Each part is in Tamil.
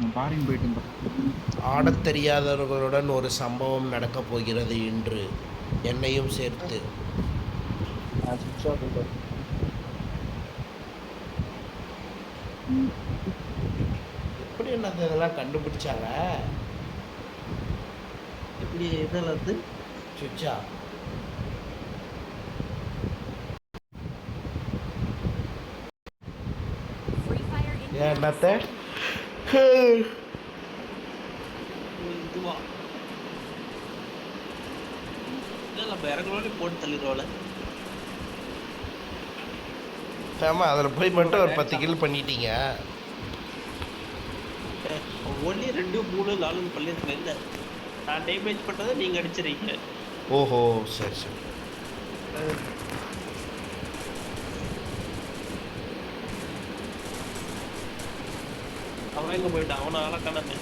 நான் ஃபாரின் போயிட்டு ஆடத் தெரியாதவர்களுடன் ஒரு சம்பவம் நடக்கப் போகிறது இன்று. என்னையும் சேர்த்து. எப்படி என்னது இதெல்லாம் கண்டுபிடிச்சாங்க? எப்படி இதில் வந்து? சுவிட்சா. ஏன். என்னத்த? இதுவா நம்ம இறங்குறோட போட்டு தள்ளிடுவோம்ல ஆமா அதில் போய் மட்டும் ஒரு பத்து கில் பண்ணிட்டீங்க. ஒன்று ரெண்டு மூணு நாலு பள்ளியத்தில் இல்லை நான் டேமேஜ் பண்ணதை நீங்கள் அடிச்சிருக்கீங்க ஓஹோ சரி சரி. அவன் எங்கே போயிட்டான். அவனை ஆளை காணாமே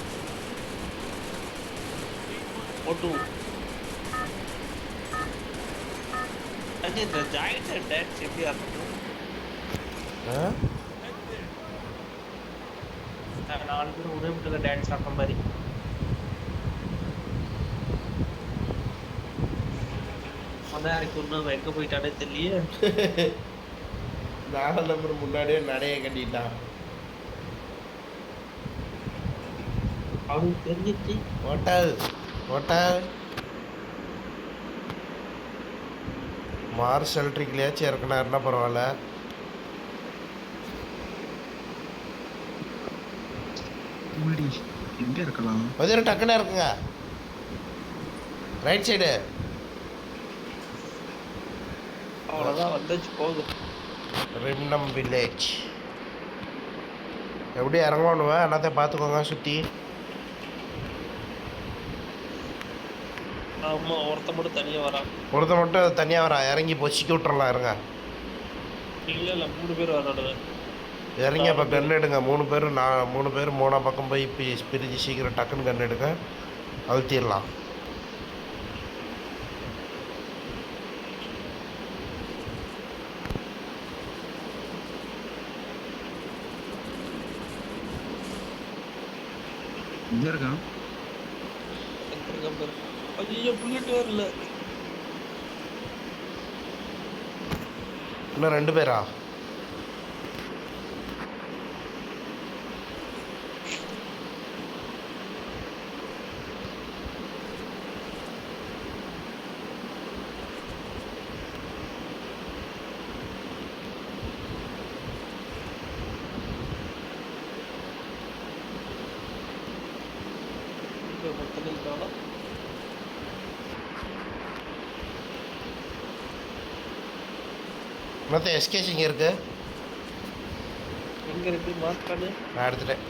ஓட்டு. அது இந்த ஜாயிண்ட் டேட்ஸ் எப்படி இருக்கும் நாலு பேர் ஒரே வீட்டில் டான்ஸ் ஆடுற மாதிரி. எனக்கு ஒன்றும் எங்கே போயிட்டானே தெரியல நாலு நம்பர் முன்னாடியே நடைய கட்டிட்டான். அவனுக்கு தெரிஞ்சிச்சு. ஹோட்டல் ஹோட்டல் மார்ஸ் எலக்ட்ரிக்லையாச்சும் இறக்குனாருன்னா பரவாயில்ல. எங்க இருக்கலாம்? மதியம் டக்குன்னு இருக்குங்க ரைட் சைடு அவ்வளோதான் வந்துச்சு போதும் ரிம்னம் வில்லேஜ் எப்படி இறங்கணுவேன் எல்லாத்தையும் பார்த்துக்கோங்க சுற்றி ஆமா ஒருத்த மட்டும் தனியா வரான் ஒருத்த மட்டும் தனியாக வரா. இறங்கி பொசிக்க விட்றலாம் இருங்க. இல்ல இல்ல மூணு பேர் வரானுங்க. இறங்கி அப்போ கன் எடுங்க. மூணு பேர் நான் மூணு பேர் மூணா பக்கம் போய் பி பிரிஞ்சு சீக்கிரம் டக்குன்னு கன் எடுங்க. அழுத்திடலாம். இருக்கான் ஐயோ புல்லட் வரல. இன்னும் ரெண்டு பேரா? இங்க மொத்தம் இருக்கானா மற்ற எஸ்கேஸ் இங்கே இருக்கு. எங்க இருக்கு? மார்க் பண்ணு நான் எடுத்துட்டேன்.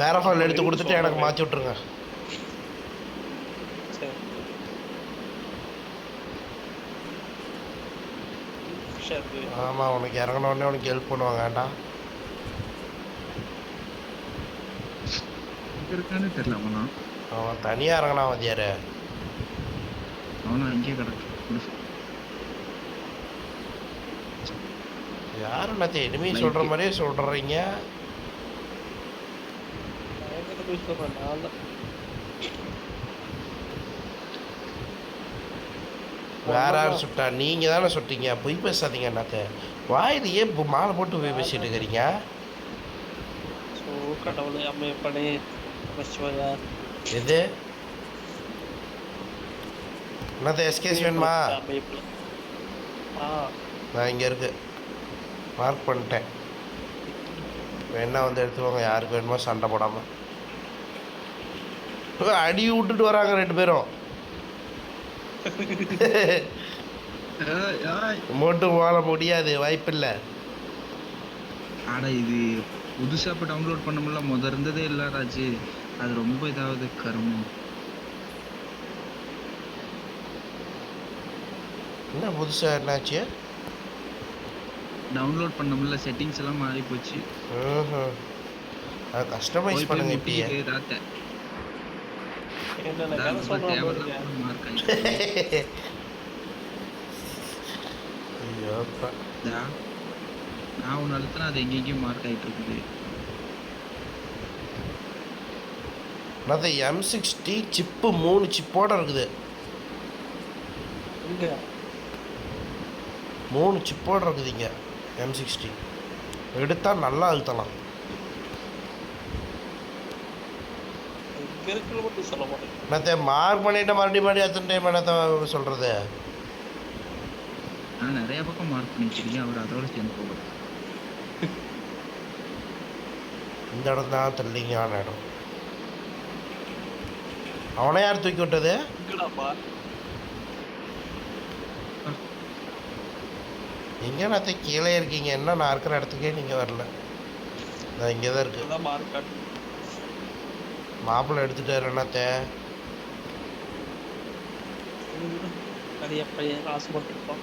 பேராஃபால் எடுத்து கொடுத்துட்டு எனக்கு மாற்றி விட்ருங்க ஆமாம் உனக்கு இறங்கின உடனே உனக்கு ஹெல்ப் பண்ணுவாங்க வேண்டாம். தெரியல அவனா? அவன் தனியாக இறங்கினா மதியாரு அவனா இங்கே கிடக்கு. யார் என்னத்த இனிமே சொல்கிற மாதிரியே சொல்கிறீங்க. வேற யார் சுட்டா? நீங்கள் தானே சுட்டீங்க. பொய் பேசாதீங்க என்னத்த வாயில் ஏன் மாலை போட்டு போய் பேசிட்டு இருக்கிறீங்க? கடவுளே அம்மையப்பனே பசுவதா எது? என்னத்த எஸ்கேஸ் வேணுமா? நான் இங்கே இருக்கு. மார்க் பண்ணிட்டேன். வேணா வந்து எடுத்துக்கோங்க யாருக்கு வேணுமோ சண்டை போடாமல் அடி விட்டுட்டு வராங்க ரெண்டு பேரும். மட்டும் வாழ முடியாது வாய்ப்பில்லை. ஆடா இது புதுசா இப்ப டவுன்லோட் பண்ண முடியல முத இருந்ததே இல்ல ராஜு. அது ரொம்ப இதாவது கருமம். என்ன புதுசாக என்னாச்சு? டவுன்லோட் பண்ண முடியல செட்டிங்ஸ் எல்லாம் மாறி போச்சு. அது கஸ்டமைஸ் பண்ணுங்க இப்படியே ராத்த. நான் ஒன்று அழுத்தினா அது எங்கெங்கேயும் மார்க் ஆயிட்டு இருக்குது. அதாவது எம் சிக்ஸ்டி சிப்பு மூணு சிப்போட இருக்குது. மூணு சிப்போட இருக்குது இங்கே. எம் சிக்ஸ்டி எடுத்தால் நல்லா அழுத்தலாம். என்னத்த மார்க் பண்ணிட்டு மறுபடியும் மறுபடியும் எத்தனை டைம் என்னத்த சொல்கிறது நான் நிறைய பக்கம் மார்க் பண்ணி வச்சிருக்கேன் அவர் அதோட சேர்ந்து போகிறார் இந்த இடம் தான் தெரியலிங்கான இடம். அவனை யார் தூக்கி விட்டது? எங்கே நான் கீழே இருக்கீங்க? என்ன நான் இருக்கிற இடத்துக்கே நீங்கள் வரல. நான் இங்கே தான் இருக்கு. மாப்பிள்ளை எடுத்துட்டாரு என்னத்த நிறைய பையன் ஆசைப்பட்டிருப்பான்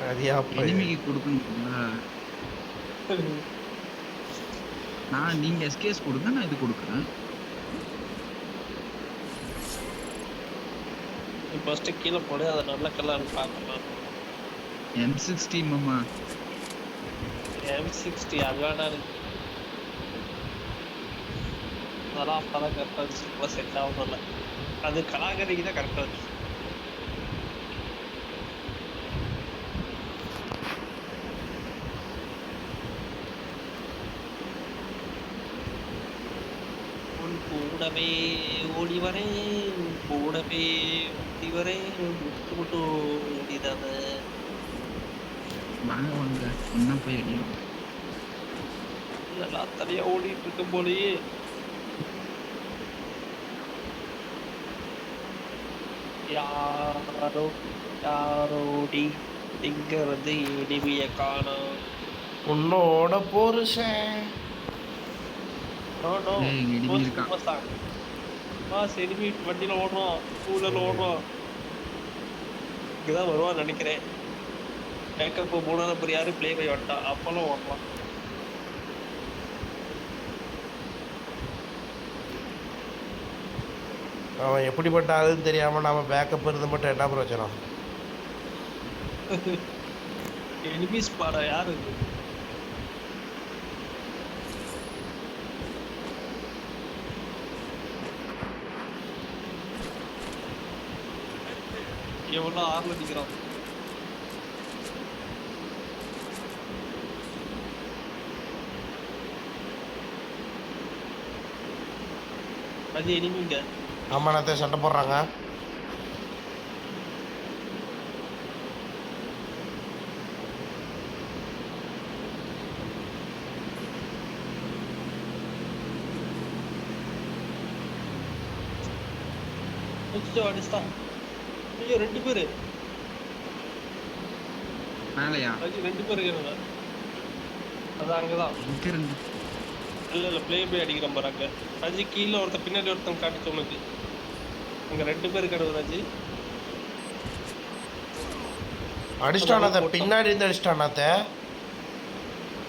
சரியா போய் எனிமிக்கு கொடுக்கணுங்களா நான் நீங்க எஸ்கேஸ் கொடுங்க நான் இது கொடுக்குறேன். ஃபர்ஸ்ட் கீழே போடு அதை நல்ல கலர்னு பார்க்கலாம் எம் சிக்ஸ்டி மாமா. எம் சிக்ஸ்டி அது. வேணா அதெல்லாம் அப்பதான் கரெக்டாக இருந்துச்சு. இப்போ செட் ஆகணும்ல அது கலாகரிக்கு தான் கரெக்டாக இருந்துச்சு. கூடவே ஓடி வரேன் உன் கூடவே ஓடி வரேன் முட்டு முட்டு ஓடிதானே வாங்க வாங்க ஒன்றா போய் அடியும் நல்லா தனியா ஓடிட்டு இருக்கும் போலயே யாரோ யாரோடி இங்கிறது இனிமைய காணோம் உன்னோட புருஷன் நோ நோ ஏய், இங்க enemy இருக்கான். பாஸ் எனிமி வண்டியில ஓடுறோம் ஓடுறோம் இங்கதான் வருவான்னு நினைக்கிறேன். பேக்கப் மூணாவது நம்பர் யாரு பிளே போய் வந்துட்டா அப்பெல்லாம் ஓடலாம். அவன் எப்படிப்பட்ட ஆளுன்னு தெரியாமல் நாம பேக்கப் இருந்து மட்டும் என்ன பிரச்சனை எனிமிஸ் பாடம் யாரு இது? எவ்வளோ ஆறுல நிக்கிறான் அது எனிமிங்க ஆமாம் நேரத்தை சண்டை போடுறாங்க அடிச்சுட்டு அடிச்சுட்டான் ஐயோ ரெண்டு பேரு. மேலையா? அது ரெண்டு பேரு இருக்காங்க. அது அங்கதான். இங்க இருந்து? இல்ல இல்ல ப்ளே போய் அடிக்கிற பாருங்க அஜி கீழே ஒருத்தன் பின்னாடி ஒருத்தன் காட்டி உனக்கு. அங்க ரெண்டு பேர் கிடக்குது ராஜி. அடிச்சிட்டானாத்த பின்னாடி இருந்து அடிச்சிட்டானாத்த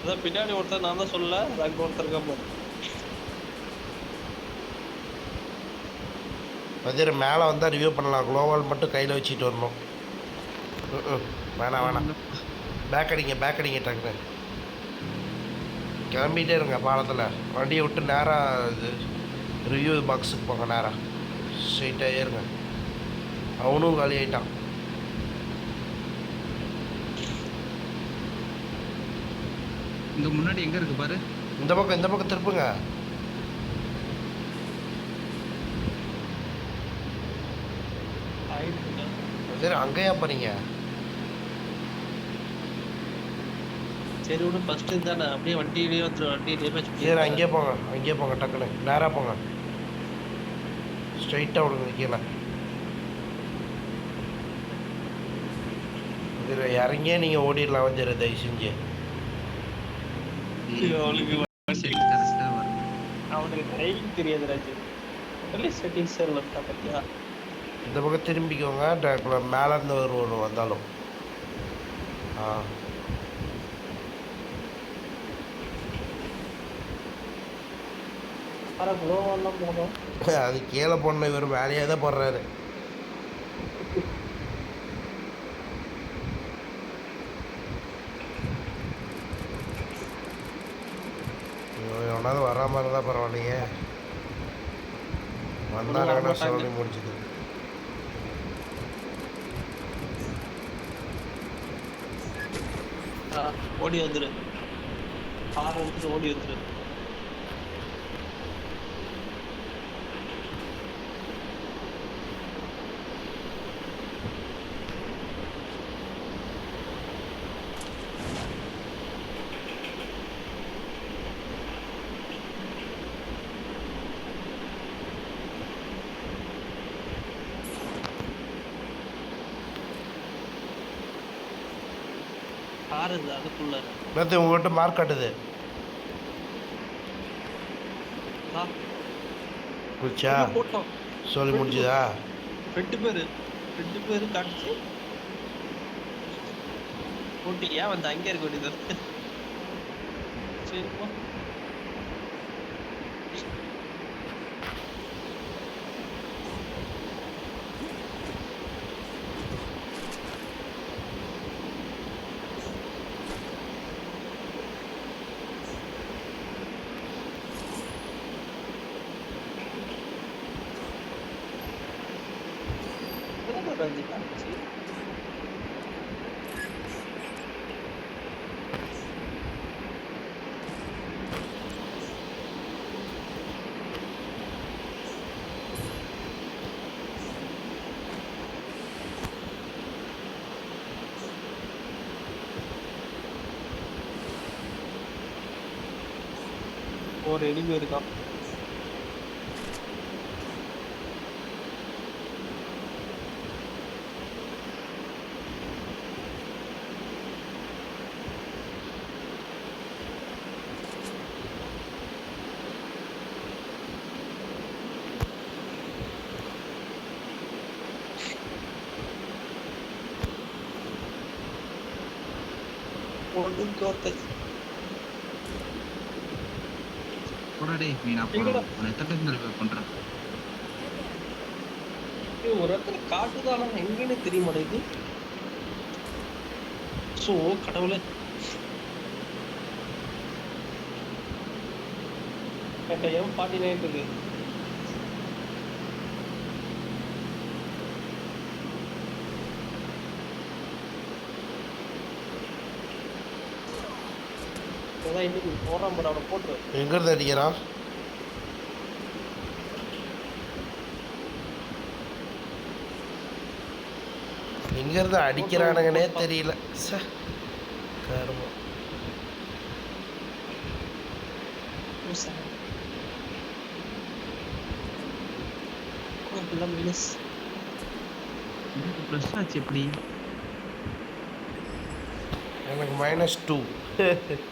அதான் பின்னாடி ஒருத்தர் நான் தான் சொல்லல அது அங்க ஒருத்தர் இருக்கான் வஜர் மேலே வந்தால் ரிவ்யூ பண்ணலாம். குளோவால் மட்டும் கையில் வச்சுட்டு வரணும். வேணாம் வேணாம். பேக் அடிங்க பேக் அடிங்க டக்குன்னு கிளம்பிட்டே இருங்க பாலத்தில். வண்டியை விட்டு நேராக இது ரிவ்யூ பாக்ஸுக்கு போங்க நேராக ஸ்ட்ரைட்டாக ஏறுங்க. அவனும் காலி ஆயிட்டான். இங்க முன்னாடி எங்க இருக்கு பாரு? இந்த பக்கம் இந்த பக்கம் திருப்புங்க. சரி அங்கேயா போறீங்க? சரி விடு ஃபர்ஸ்ட் தானே அப்படியே வண்டியிலேயே வந்துடும் வண்டி டேமேஜ் சரி அங்கேயே போங்க அங்கேயே போங்க டக்குன்னு நேராக போங்க. ஸ்ட்ரைட்டாக விடுங்க கீழே. இதில் இறங்கியே நீங்கள் ஓடிடலாம் வந்து தயவு செஞ்சு. சரி அவனுக்கு டிரைவிங் தெரியாது ராஜு. ஒன்லி செட்டிங்ஸ் இருக்கா பத்தியா? இந்த பக்கம் திரும்பிக்கோங்க ட- மேல இருந்து ஒரு ஒரு வந்தாலும். ஆ. அது கீழே போடணும் இவர் மேலேயே தான் போடுறாரு. எவனாவது வராமல் இருந்தால் பரவாயில்லையே. வந்தாங்கன்னா வரமாட்டாங்க. சொல்லி முடிச்சுது ஆ, ஓடி வந்துரு ஆறு எடுத்துட்டு ஓடி வந்துரு இது? அதுக்குள்ள நேற்று உங்கள்கிட்ட மார்க் காட்டுது. போட்டோம். சொல்லி முடிஞ்சுதா? ரெண்டு பேரு ரெண்டு பேரு காட்டுச்சு போட்டு ஏன் வந்து அங்கே இருக்க வேண்டியது சரி போ எதுக்கு ரஞ்சி காட்டுச்சு ஒரு எனிமி இருக்கான் ஒண்ணுக்கு ஒருத்தன் போடா டேய் மீனா போடா எங்கடா? உன்னை எத்தனை டைம் பண்றேன் ஏய், ஒரு இடத்துல காட்டுதானா? எங்கன்னு தெரிய மாட்டேங்குது சோ கடவுளே. ஃபார்ட்டி நைன் இருக்கு அதான் இன்னைக்கு போடுறான் போட அவனை போட்டு எங்கேருந்து அடிக்கிறான் எங்கேருந்து அடிக்கிறானுங்கன்னே தெரியல. ச கருமம். மினிஸ் எனக்கு ப்ளஸ் ஆச்சு எப்படி? எனக்கு மைனஸ் டூ